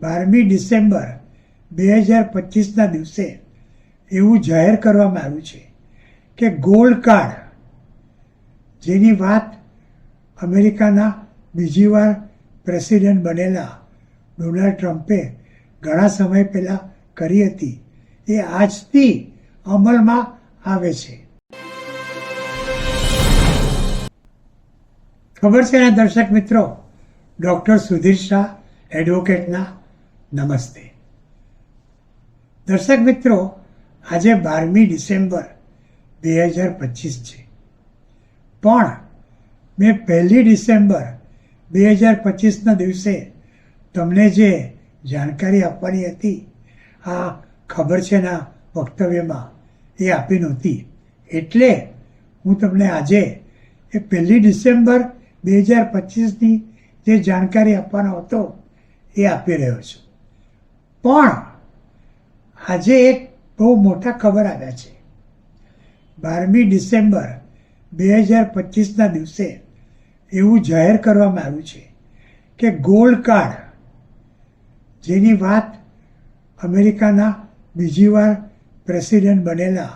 બારમી ડિસેમ્બર બે હજાર પચીસના દિવસે એવું જાહેર કરવામાં આવ્યું છે કે ગોલ્ડ કાર્ડ, જેની વાત અમેરિકાના બીજી વાર પ્રેસિડેન્ટ બનેલા ડોનાલ્ડ ટ્રમ્પે ઘણા સમય પહેલાં કરી હતી, એ આજથી અમલમાં આવે છે. ખબર છે એના દર્શક મિત્રો, ડૉક્ટર સુધીર શાહ એડવોકેટના નમસ્તે. દર્શક મિત્રો, આજે બારમી ડિસેમ્બર બે હજાર પચીસ છે. પણ મેં પહેલી ડિસેમ્બર બે હજાર પચીસના દિવસે તમને જે જાણકારી આપવાની હતી, આ ખબર છે ના વક્તવ્યમાં, એ આપી નહોતી. એટલે હું તમને આજે એ પહેલી ડિસેમ્બર બે હજાર પચીસની જે જાણકારી આપવાનો હતો, એ આપી રહ્યો છું. પણ આજે એક બહુ મોટા ખબર આવ્યા છે. બારમી ડિસેમ્બર બે હજાર પચીસના દિવસે એવું જાહેર કરવામાં આવ્યું છે કે ગોલ્ડ કાર્ડ, જેની વાત અમેરિકાના બીજી વાર પ્રેસિડેન્ટ બનેલા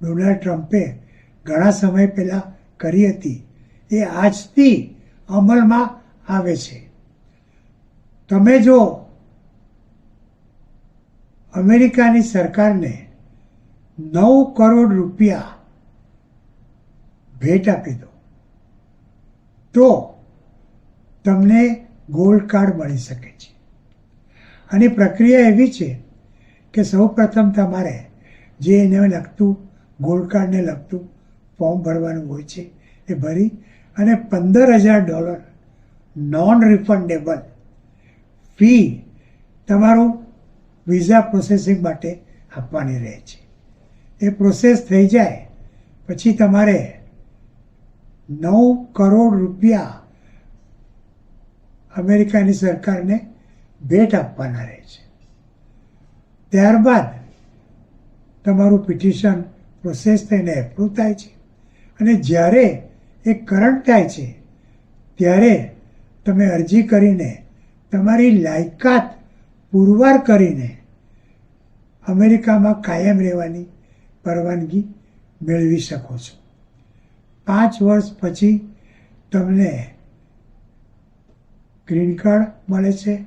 ડોનાલ્ડ ટ્રમ્પે ઘણા સમય પહેલાં કરી હતી, એ આજથી અમલમાં આવે છે. તમે જો અમેરિકાની સરકારને નવ કરોડ રૂપિયા ભેટ આપી દો. તો તમને ગોલ્ડ કાર્ડ મળી શકે છે. અને પ્રક્રિયા એવી છે કે સૌ પ્રથમ તમારે જે એને લગતું ગોલ્ડ કાર્ડને લગતું ફોર્મ ભરવાનું હોય છે એ ભરી અને પંદર હજાર ડોલર નોન રિફંડેબલ ફી તમારું વિઝા પ્રોસેસિંગ માટે આપવાની રહે છે. એ પ્રોસેસ થઈ જાય, પછી તમારે નવ કરોડ રૂપિયા અમેરિકાની સરકારને ભેટ આપવાના રહે છે. ત્યારબાદ તમારું પિટિશન પ્રોસેસ થઈને એપ્રુવ થાય છે. અને જ્યારે એ કરંટ થાય છે, ત્યારે તમે અરજી કરીને તમારી લાયકાત પુરવાર કરીને અમેરિકામાં કાયમ રહેવાની પરવાનગી મેળવી શકો છો. પાંચ વર્ષ પછી તમને ગ્રીન કાર્ડ મળે છે,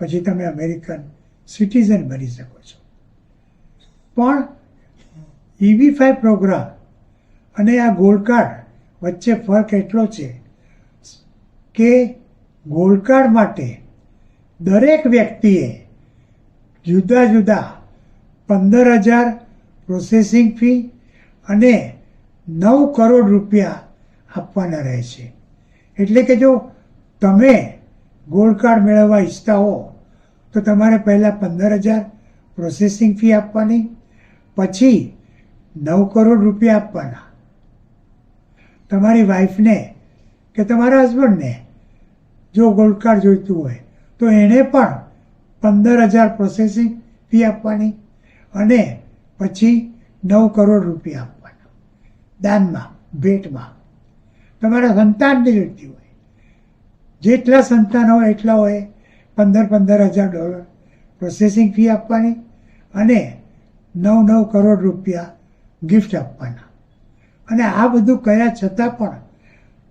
પછી તમે અમેરિકન સિટીઝન બની શકો છો. પણ ઈવી ફાઈ પ્રોગ્રામ અને આ ગોલ્ડ કાર્ડ વચ્ચે ફરક એટલો છે કે ગોલ્ડ કાર્ડ માટે દરેક વ્યક્તિએ જુદા જુદા પંદર હજાર પ્રોસેસિંગ ફી અને નવ કરોડ રૂપિયા આપવાના રહે છે. એટલે કે જો તમે ગોલ્ડ કાર્ડ મેળવવા ઈચ્છતા હો, તો તમારે પહેલાં પંદર હજાર પ્રોસેસિંગ ફી આપવાની, પછી નવ કરોડ રૂપિયા આપવાના. તમારી વાઈફને કે તમારા હસબન્ડને જો ગોલ્ડ કાર્ડ જોઈતું હોય, તો એણે પણ પંદર હજાર પ્રોસેસિંગ ફી આપવાની અને પછી નવ કરોડ રૂપિયા આપવાના. દાનમાં, ભેટમાં. તમારા સંતાનને જોઈતી હોય. જેટલા સંતાન હોય, એટલા હોય પંદર પંદર હજાર ડોલર પ્રોસેસિંગ ફી આપવાની અને નવ નવ કરોડ રૂપિયા ગિફ્ટ આપવાના. અને આ બધું કર્યા છતાં પણ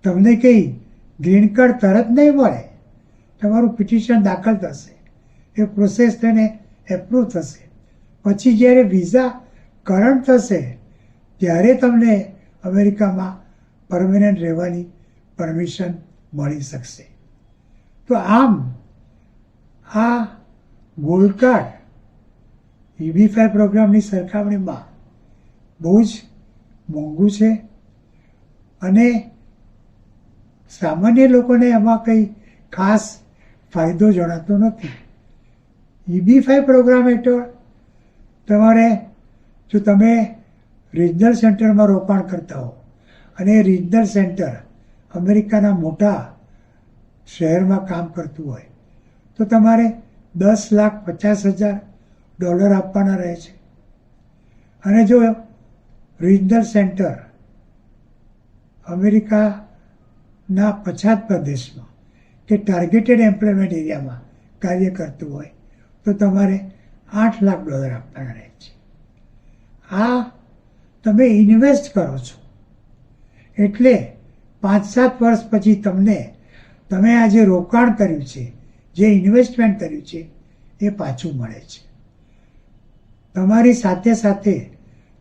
તમને કંઈ ગ્રીન કાર્ડ તરત નહીં મળે. તમારું પિટિશન દાખલ થશે. એ પ્રોસેસ તેને એપ્રુવ થશે. પછી જ્યારે વિઝા કરંટ થશે, ત્યારે તમને અમેરિકામાં પરમેનન્ટ રહેવાની પરમિશન મળી શકશે. તો આમ, આ ગોલ્ડ કાર્ડ ઈબી ફાઈવ પ્રોગ્રામની સરખામણીમાં બહુ જ મોંઘું છે અને સામાન્ય લોકોને એમાં કંઈ ખાસ ફાયદો જણાતો નથી. ઈબી ફાઈવ પ્રોગ્રામ હેઠળ તમારે જો તમે રિજનલ સેન્ટરમાં રોકાણ કરતા હો, અને રિજનલ સેન્ટર અમેરિકાના મોટા શહેરમાં કામ કરતું હોય, તો તમારે દસ લાખ પચાસ હજાર ડોલર આપવાના રહે છે. અને જો રિજનલ સેન્ટર અમેરિકાના પછાત પ્રદેશમાં કે ટાર્ગેટેડ એમ્પ્લોયમેન્ટ એરિયામાં કાર્ય કરતું હોય તો તમારે આઠ લાખ ડોલર આપવાના રહે છે. આ તમે ઇન્વેસ્ટ કરો છો. એટલે પાંચ સાત વર્ષ પછી તમને, તમે આ જે રોકાણ કર્યું છે, જે ઇન્વેસ્ટમેન્ટ કર્યું છે, એ પાછું મળે છે. તમારી સાથે સાથે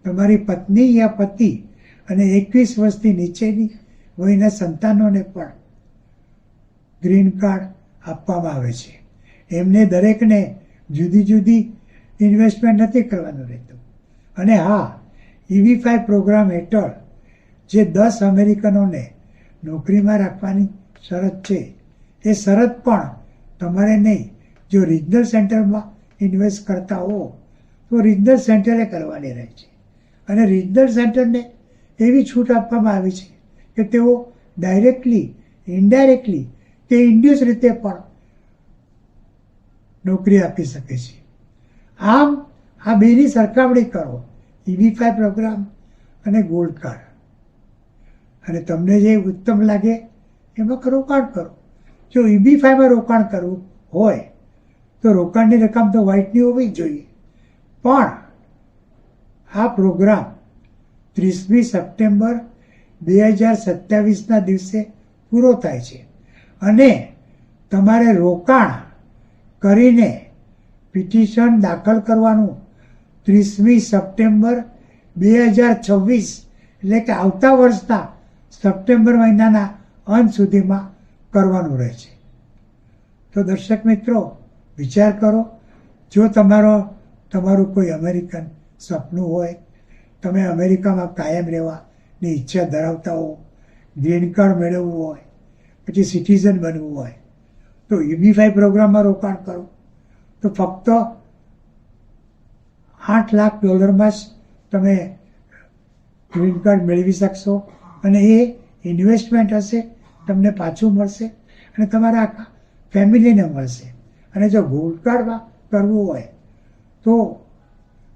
તમારી પત્ની યા પતિ અને એકવીસ વર્ષથી નીચેની વયના સંતાનોને પણ ગ્રીન કાર્ડ આપવામાં આવે છે. એમને દરેકને જુદી જુદી ઇન્વેસ્ટમેન્ટ નથી કરવાનું રહેતું. અને હા ઇવી ફાઈવ પ્રોગ્રામ હેઠળ જે દસ અમેરિકનોને નોકરીમાં રાખવાની શરત છે, એ શરત પણ તમારે નહીં. જો રિજનલ સેન્ટરમાં ઇન્વેસ્ટ કરતા હો, તો રિજનલ સેન્ટરે કરવાની રહે છે. અને રિજનલ સેન્ટરને એવી છૂટ આપવામાં આવી છે કે તેઓ ડાયરેક્ટલી ઇનડાયરેક્ટલી કે ઇન્ડ્યુસ રીતે પણ નોકરી આપી શકે છે. આમ, આ બેની સરખામણી કરો. ઈબી ફાઈવ પ્રોગ્રામ અને ગોલ્ડ કાર્ડ અને તમને જે ઉત્તમ લાગે, એમાં રોકાણ કરો. જો ઈબી ફાઈવમાં રોકાણ કરવું હોય, તો રોકાણની રકમ તો વ્હાઇટની હોવી જોઈએ. પણ, આ પ્રોગ્રામ ત્રીસમી સપ્ટેમ્બર બે હજાર સત્યાવીસના દિવસે પૂરો થાય છે. અને તમારે રોકાણ કરીને પિટિશન દાખલ કરવાનું. ત્રીસમી સપ્ટેમ્બર બે હજાર છવ્વીસ, એટલે કે આવતા વર્ષના સપ્ટેમ્બર મહિનાના અંત સુધીમાં કરવાનું રહે છે. તો દર્શક મિત્રો, વિચાર કરો, જો તમારો, તમારું કોઈ અમેરિકન સપનું હોય, તમે અમેરિકામાં કાયમ રહેવાની ઈચ્છા ધરાવતા હો, ગ્રીન કાર્ડ મેળવવું હોય, પછી સિટીઝન બનવું હોય તો યુબીફાઈ પ્રોગ્રામમાં રોકાણ કરો. તો ફક્ત આઠ લાખ ડોલરમાં જ તમે ગ્રીન કાર્ડ મેળવી શકશો અને એ ઇન્વેસ્ટમેન્ટ હશે, તમને પાછું મળશે અને તમારા આખા ફેમિલીને મળશે. અને જો ગોલ્ડ કાર્ડમાં કરવું હોય તો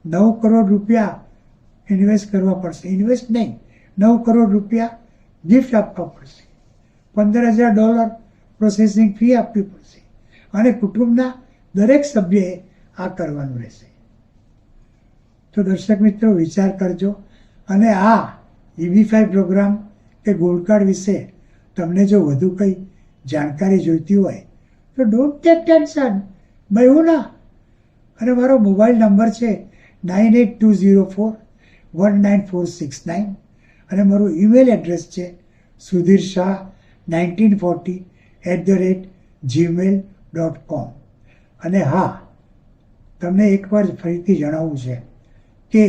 નવ કરોડ રૂપિયા ઇન્વેસ્ટ કરવા પડશે. ઇન્વેસ્ટ નહીં, નવ કરોડ રૂપિયા ગિફ્ટ આપવા પડશે. પંદર હજાર ડોલર પ્રોસેસિંગ ફી આપવી પડશે. અને કુટુંબના દરેક સભ્યએ આ કરવાનું રહેશે. તો દર્શક મિત્રો, વિચાર કરજો. અને આ ઈબી ફાઈવ પ્રોગ્રામ કે ગોલ્ડ કાર્ડ વિશે તમને જો વધુ કંઈ જાણકારી જોઈતી હોય, તો ડોન્ટ ટેક ટેન્શન હું ના. અને મારો મોબાઈલ નંબર છે nine eight two zero four one nine four six nine અને મારું ઈમેલ એડ્રેસ છે Sudhir Shah nineteen forty at the rate Gmail dot com અને હા, તમને એકવાર ફરીથી જણાવવું છે કે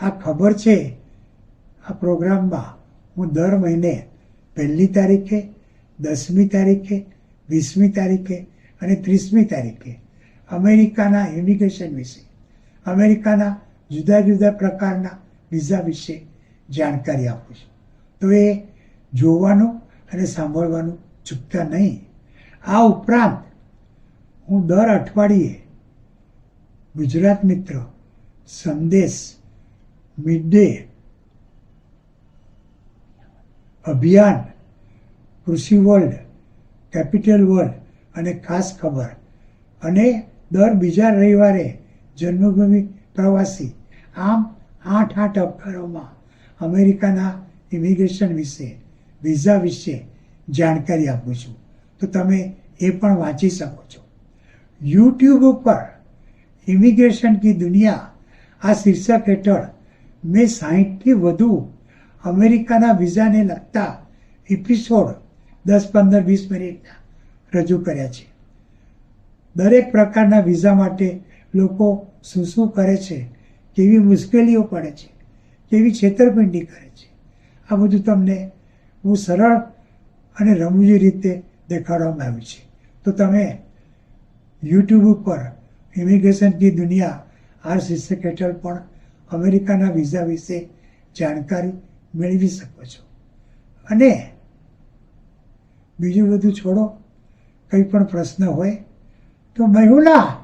આ ખબર છે, આ પ્રોગ્રામમાં હું દર મહિને પહેલી તારીખે, દસમી તારીખે, વીસમી તારીખે અને ત્રીસમી તારીખે અમેરિકાના ઇમિગ્રેશન વિશે, અમેરિકાના જુદા જુદા પ્રકારના વિઝા વિશે જાણકારી આપું છું. તો એ જોવાનું અને સાંભળવાનું ચૂકતા નહીં. આ ઉપરાંત હું દર અઠવાડિયે ગુજરાત મિત્ર સંદેશ મિડ ડે અભિયાન, કૃષિ વર્લ્ડ, કેપિટલ વર્લ્ડ અને ખાસ ખબર. અને દર બીજા રવિવારે જન્મભૂમિ પ્રવાસી. આમ આઠ આઠ અખબારોમાં અમેરિકાના ઇમિગ્રેશન વિશે વિઝા વિશે જાણકારી આપું છું. તો તમે એ પણ વાંચી શકો છો. યુટ્યુબ ઉપર ઇમિગ્રેશન કી દુનિયા આ શીર્ષક હેઠળ મેં સાહીઠથી વધુ અમેરિકાના વિઝાને લગતા એપિસોડ દસ, પંદર, વીસ મિનિટના રજૂ કર્યા છે. દરેક પ્રકારના વિઝા માટે લોકો શું શું કરે છે, કેવી મુશ્કેલીઓ પડે છે, કેવી છેતરપિંડી કરે છે. આ બધું તમને હું સરળ અને રમૂજી રીતે દેખાડવામાં આવ્યું છે. તો તમે યુટ્યુબ ઉપર ઇમિગ્રેશન દુનિયા આ શીર્ષક હેઠળ પણ અમેરિકાના વિઝા વિશે જાણકારી મેળવી શકો છો. અને બીજું બધું છોડો, કંઈ પણ પ્રશ્ન હોય તો મહિલા